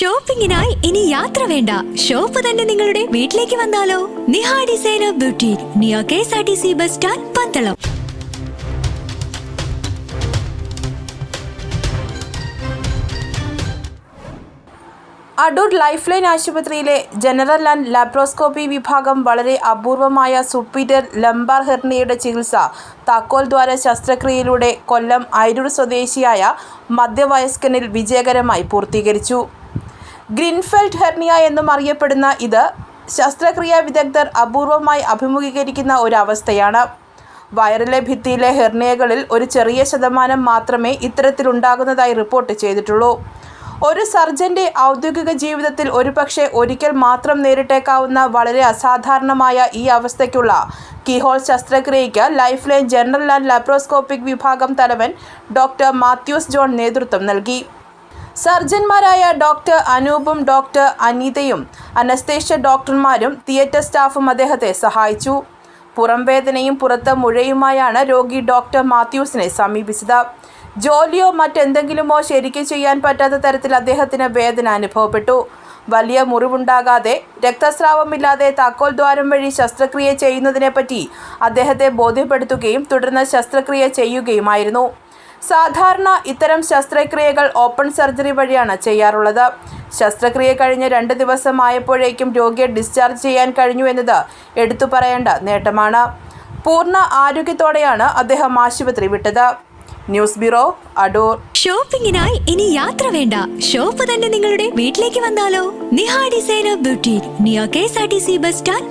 ഷോപ്പിംഗിനായി ഇനി യാത്ര വേണ്ട. ഷോപ്പ് തന്നെ നിങ്ങളുടെ വീട്ടിലേക്ക് വന്നാലോ? Niha designer beauty neo K S R T C bus stand Pandalam. Adoor lifeline ആശുപത്രിയിലെ ജനറൽ ആൻഡ് ലാപ്രോസ്കോപ്പി വിഭാഗം വളരെ അപൂർവമായ സുപ്പീരിയർ ലംബാർ ഹെർണിയയുടെ ചികിത്സ താക്കോൽ ദ്വാര ശസ്ത്രക്രിയയിലൂടെ കൊല്ലം അയിരൂർ സ്വദേശിയായ മധ്യവയസ്കനിൽ വിജയകരമായി പൂർത്തീകരിച്ചു. ഗ്രിൻഫെൽഡ് ഹെർണിയ എന്നും അറിയപ്പെടുന്ന ഇത് ശസ്ത്രക്രിയാ വിദഗ്ധർ അപൂർവമായി അഭിമുഖീകരിക്കുന്ന ഒരു അവസ്ഥയാണ് വയറിലെ ഭിത്തിയിലെ ഹെർണിയകളിൽ ഒരു ചെറിയ ശതമാനം മാത്രമേ ഇത്തരത്തിലുണ്ടാകുന്നതായി റിപ്പോർട്ട് ചെയ്തിട്ടുള്ളൂ. ഒരു സർജന്റെ ഔദ്യോഗിക ജീവിതത്തിൽ ഒരുപക്ഷെ ഒരിക്കൽ മാത്രം നേരിട്ടേക്കാവുന്ന വളരെ അസാധാരണമായ ഈ അവസ്ഥയ്ക്കുള്ള കീഹോൾ ശസ്ത്രക്രിയയ്ക്ക് life line general and laparoscopic വിഭാഗം തലവൻ ഡോക്ടർ മാത്യൂസ് ജോൺ നേതൃത്വം നൽകി. സർജന്മാരായ ഡോക്ടർ അനൂപും ഡോക്ടർ അനിതയും അനസ്തേഷ്യ ഡോക്ടർമാരും തിയേറ്റർ സ്റ്റാഫും അദ്ദേഹത്തെ സഹായിച്ചു. പുറംവേദനയും പുറത്ത് മുഴയുമായാണ് രോഗി ഡോക്ടർ മാത്യൂസിനെ സമീപിച്ചത്. ജോലിയോ മറ്റെന്തെങ്കിലുമോ ശരിക്കും ചെയ്യാൻ പറ്റാത്ത തരത്തിൽ അദ്ദേഹത്തിന് വേദന അനുഭവപ്പെട്ടു. വലിയ മുറിവുണ്ടാകാതെ രക്തസ്രാവമില്ലാതെ താക്കോൽ ദ്വാരം വഴി ശസ്ത്രക്രിയ ചെയ്യുന്നതിനെപ്പറ്റി അദ്ദേഹത്തെ ബോധ്യപ്പെടുത്തുകയും തുടർന്ന് ശസ്ത്രക്രിയ ചെയ്യുകയുമായിരുന്നു. സാധാരണ ഇത്തരം ശസ്ത്രക്രിയകൾ ഓപ്പൺ സർജറി വഴിയാണ് ചെയ്യാറുള്ളത്. ശസ്ത്രക്രിയ കഴിഞ്ഞ് രണ്ട് ദിവസമായപ്പോഴേക്കും രോഗിയെ ഡിസ്ചാർജ് ചെയ്യാൻ കഴിഞ്ഞു എന്നത് എടുത്തു പറയേണ്ട നേട്ടമാണ്. പൂർണ ആരോഗ്യത്തോടെയാണ് അദ്ദേഹം ആശുപത്രി വിട്ടത്. News bureau Adoor. ഷോപ്പിംഗിനായി ഇനി യാത്ര വേണ്ട. ഷോപ്പ് തന്നെ നിങ്ങളുടെ വീട്ടിലേക്ക് വന്നാലോ? Niha designer beauty bus stand